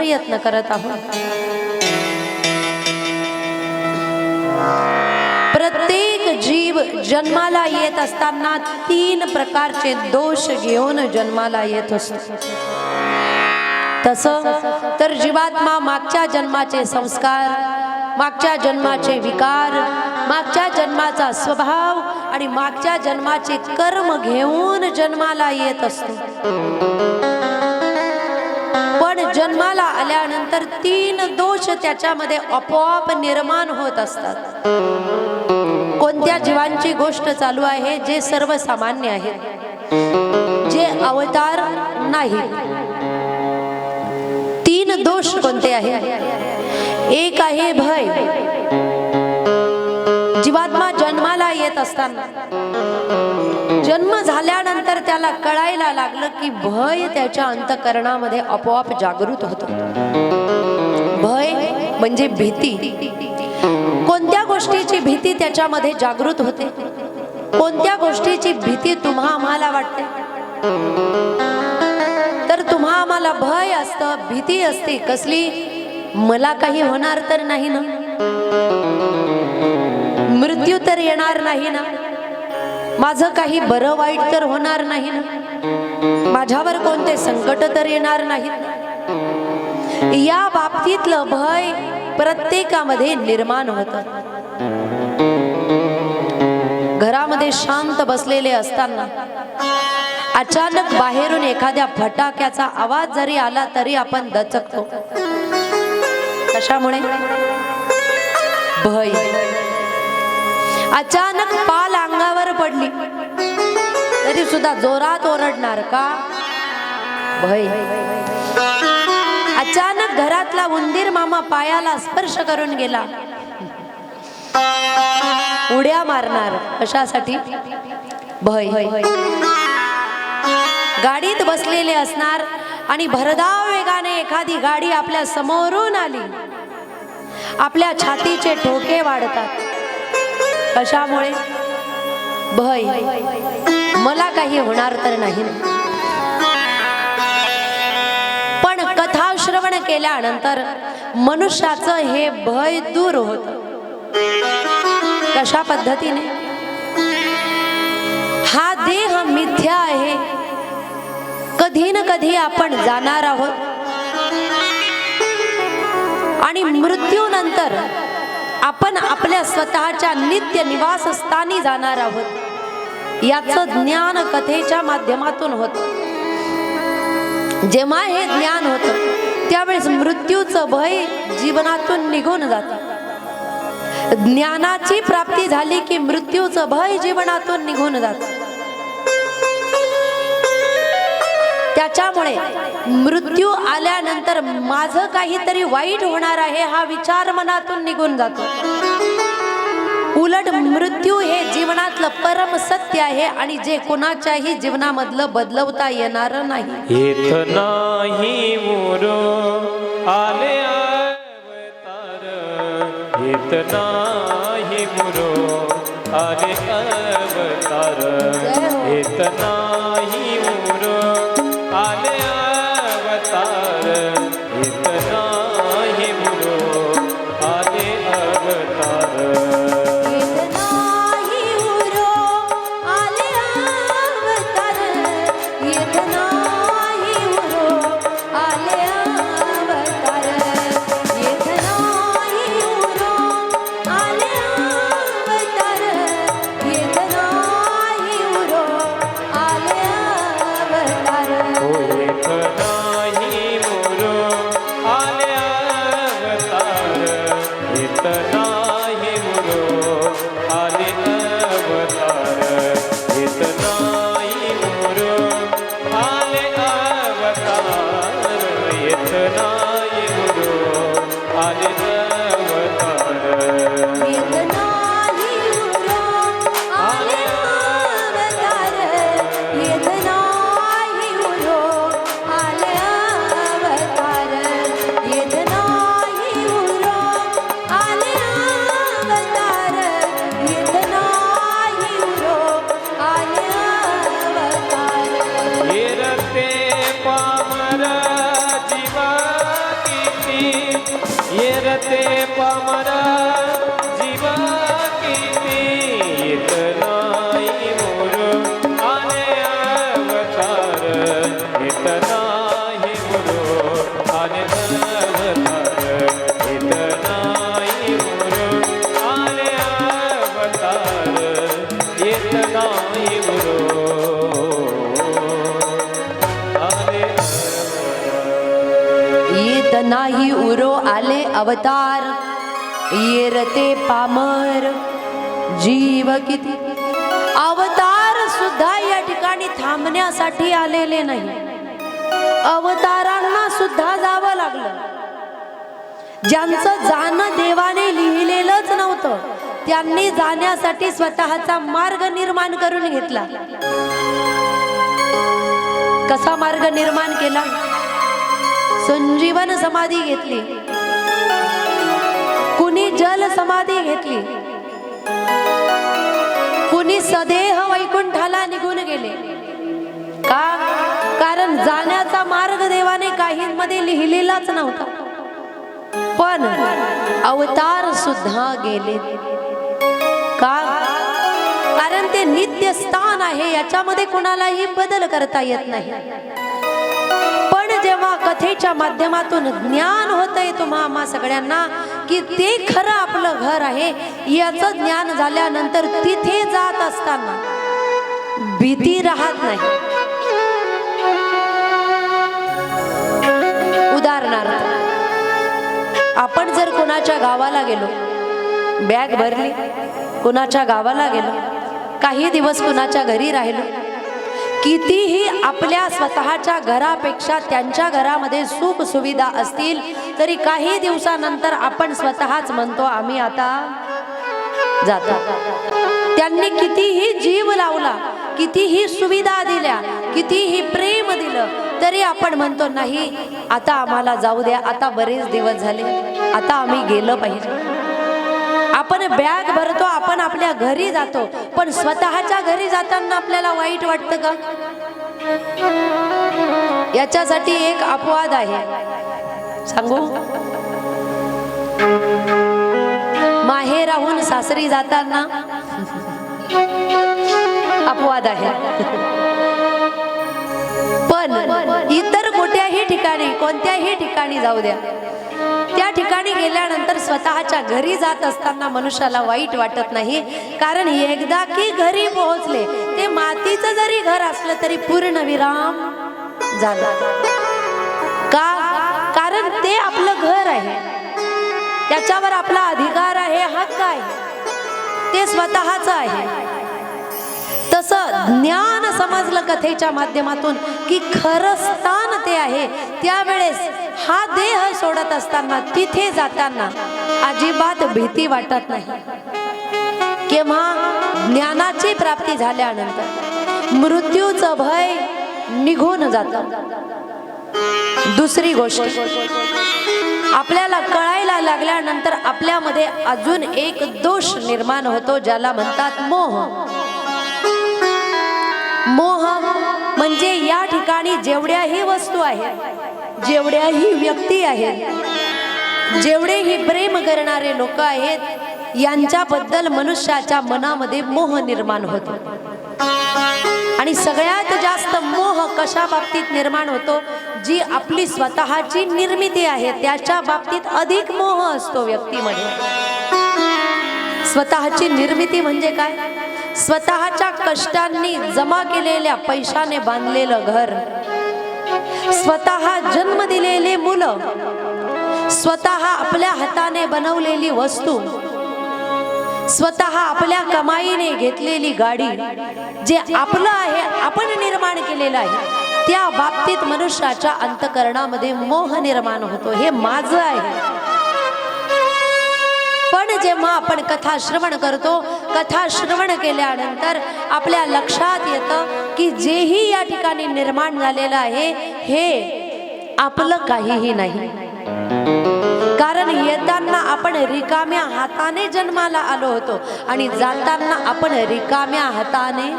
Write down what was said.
प्रयत्न करत आहोत. प्रत्येक जीव जन्माला येत असताना तीन प्रकारचे दोष घेऊन जन्माला येत असतो. तस तर जीवात्मा मागच्या जन्माचे संस्कार मागच्या जन्माचे विकार मागच्या जन्माचा स्वभाव आणि मागच्या जन्माचे कर्म घेऊन जन्माला येत असतो. पण जन्माला आल्यानंतर तीन दोष त्याच्यामध्ये आपोआप निर्माण होत असतात. कोणत्या जीवांची गोष्ट चालू आहे जे सर्वसामान्य आहे? जे अवतार नाही. तीन दोष कोणते आहे? एक आहे भय. जीवात्मा जन्माला येत असताना. जन्म झाल्यानंतर त्याला कळायला लागलं की भय त्याच्या अंतकरणामध्ये आपोआप जागृत होत. भय म्हणजे भीती. कोणत्या गोष्टीची भीती त्याच्यामध्ये जागृत होते? कोणत्या गोष्टीची भीती तुम्हा आम्हाला वाटते? तर तुम्हा आम्हाला भय असतं भीती असते. कसली? मला काही होणार तर नाही ना? मृत्यू तर येणार नाही ना? माझं काही बरं वाईट तर होणार नाही ना? माझ्यावर कोणते संकट तर येणार नाहीत या बाबतीतलं भय प्रत्येकामध्ये निर्माण होत. घरामध्ये शांत बसलेले असताना अचानक बाहेरून एखाद्या फटाक्याचा आवाज जरी आला तरी आपण दचकतो. कशामुळे? भय. अचानक पाल अंगावर पडली. तरी सुद्धा जोरात ओरडणार का? भय. अचानक घरातला उंदीर मामा पायाला स्पर्श करून गेला. उड्या मारणार कशासाठी? भय. गाडीत बसलेले असणार आणि भरधाव वेगाने एखादी गाडी आपल्या समोरून आली. आपल्या छातीचे ठोके वाढतात. कशामुळे? भय. मला काही होणार तर नाही. पण कथा श्रवण केल्यानंतर मनुष्याचं हे भय दूर होत. कशा पद्धतीने? हा देह मिथ्या आहे. कधी न कधी आपण जाणार आहोत. आणि मृत्यूनंतर आपण आपल्या स्वतःच्या नित्य निवासस्थानी जाणार आहोत. याचं ज्ञान कथेच्या माध्यमातून होत. जेव्हा हे ज्ञान होतं त्यावेळेस मृत्यूचं भय जीवनातून निघून जात. ज्ञानाची प्राप्ती झाली की मृत्यूचं भय जीवनातून निघून जात. त्याच्यामुळे मृत्यू आल्यानंतर माझं काहीतरी वाईट होणार आहे हा विचार मनातून निघून जातो. उलट मृत्यू हे जीवनातलं परम सत्य आहे आणि जे कोणाच्याही जीवनामधलं बदलवता येणार नाही. येत नाही आले अवतार. येत नाही आले अवतार. येत नाही येरते पामरा अवतार येरते पामर जीव किती? अवतार सुद्धा या ठिकाणी थांबण्यासाठी आलेले नाही. अवतारांना सुद्धा जावं लागलं. ज्यांचं जाणं देवाने लिहिलेलंच नव्हतं त्यांनी जाण्यासाठी स्वतःचा मार्ग निर्माण करून घेतला. कसा मार्ग निर्माण केला? संजीवन समाधी घेतली. समाधी घेतली. कुणी सदेह वैकुंठाला निघून गेले. का? कारण जाण्याचा मार्ग देवाने काहींमध्ये लिहिलेलाच नव्हता. पण अवतार सुद्धा गेले. का? कारण ते नित्य स्थान आहे याच्यामध्ये कुणालाही बदल करता येत नाही. पण जेव्हा कथेच्या माध्यमातून ज्ञान होतंय तुम्हा आम्हा सगळ्यांना की ते खरं आपलं घर आहे. याचं ज्ञान झाल्यानंतर तिथे जात असताना भीती राहत नाही. उदाहरणार्थ आपण जर कोणाच्या गावाला गेलो बॅग भरली कुणाच्या गावाला गेलो काही दिवस कुणाच्या घरी राहिलो कितीही आपल्या स्वतःच्या घरापेक्षा त्यांच्या घरामध्ये सुख सुविधा असतील तरी काही दिवसानंतर आपण स्वतःच म्हणतो आम्ही आता जातो. त्यांनी कितीही जीव लावला कितीही सुविधा दिल्या कितीही प्रेम दिलं तरी आपण म्हणतो नाही आता आम्हाला जाऊ द्या आता बरेच दिवस झाले आता आम्ही गेलं पाहिजे. आपण बॅग भरतो आपण आपल्या घरी जातो. पण स्वतःच्या घरी जाताना आपल्याला वाईट वाटतं का? याच्यासाठी एक अपवाद आहे. सांगू? माहेराहून सासरी जाताना अपवाद आहे. पण इतर कोणत्याही ठिकाणी कोणत्याही ठिकाणी जाऊ द्या. त्या ठिकाणी गेल्यानंतर स्वतःच्या घरी जात असताना मनुष्याला वाईट वाटत नाही. कारण एकदा की घरी पोहोचले ते मातीचं जरी घर असलं तरी पूर्ण विराम झाला. का? कारण ते आपलं घर आहे. त्याच्यावर आपला अधिकार आहे हक्क आहे. ते स्वतःच आहे. ज्ञान समजलं कथेच्या माध्यमातून की खरं स्थान ते आहे. त्यावेळेस हा देह सोडत असताना तिथे जाताना अजिबात भीती वाटत नाही. केव्हा ज्ञानाची प्राप्ती झाल्यानंतर मृत्यूचं भय निघून जात. दुसरी गोष्ट आपल्याला कळायला लागल्यानंतर आपल्यामध्ये अजून एक दोष निर्माण होतो ज्याला म्हणतात मोह. मोह म्हणजे या ठिकाणी जेवढ्याही वस्तू आहेत जेवढ्याही व्यक्ती आहेत जेवढेही प्रेम करणारे लोक आहेत यांच्याबद्दल मनुष्याच्या मनामध्ये मोह निर्माण होतो. आणि सगळ्यात जास्त मोह कशा बाबतीत निर्माण होतो? जी आपली स्वतःची निर्मिती आहे त्याच्या बाबतीत अधिक मोह असतो व्यक्तीमध्ये. स्वतःची निर्मिती म्हणजे काय? स्वतःच्या कष्टांनी जमा केलेल्या पैशाने बांधलेलं घर. स्वतः जन्म दिलेले मुलं. स्वतः आपल्या हाताने बनवलेली वस्तू. स्वतः आपल्या कमाईने घेतलेली गाडी. जे आपलं आहे आपण निर्माण केलेलं आहे. त्या बाबतीत मनुष्याच्या अंतकरणामध्ये मोह निर्माण होतो. हे माझं आहे. पण जेव्हा आपण कथा श्रवण करतो कथा श्रवण केल्यानंतर आपल्या लक्षात येतं की जेही या ठिकाणी निर्माण झालेलं आहे हे आपलं काहीही नाही. कारण येताना आपण रिकाम्या हाताने जन्माला आलो होतो आणि जाताना आपण रिकाम्या हाताने